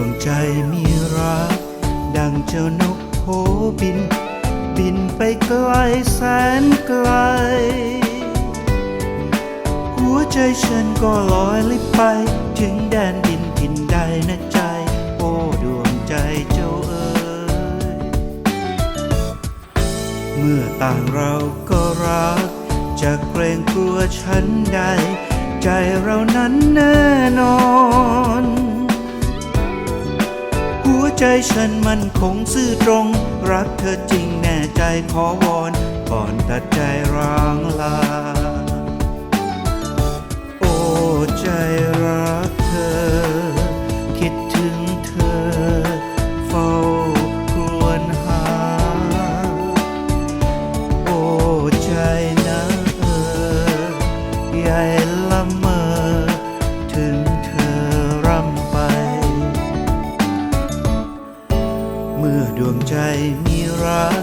วงใจมีรัก ดังเจ้านกโผบิน บินไปไกลแสนไกล หัวใจฉันก็ลอยลิบไป ถึงแดนดินทินใดนะใจ โอ้ดวงใจเจ้าเอ๋ยเมื่อต่างเราก็รัก จะเกรงกลัวฉันใด ใจเรานั้นแน่นอน หัวใจฉันมันคงซื่อตรง รักเธอจริงแน่ใจขอวอนก่อนตัดใจร้างลา เมื่อดวงใจมีรัก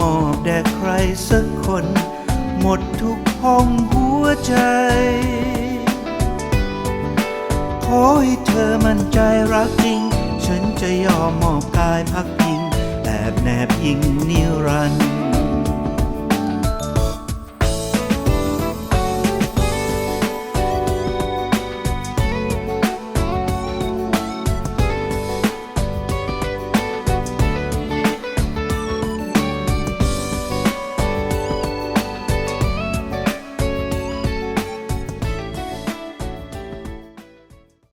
มอบแด่ใครสักคน หมดทุกห้องหัวใจ ขอให้เธอมั่นใจรักจริง ฉันจะยอมมอบกายพักพิงแอบแนบยิงนิรันดร์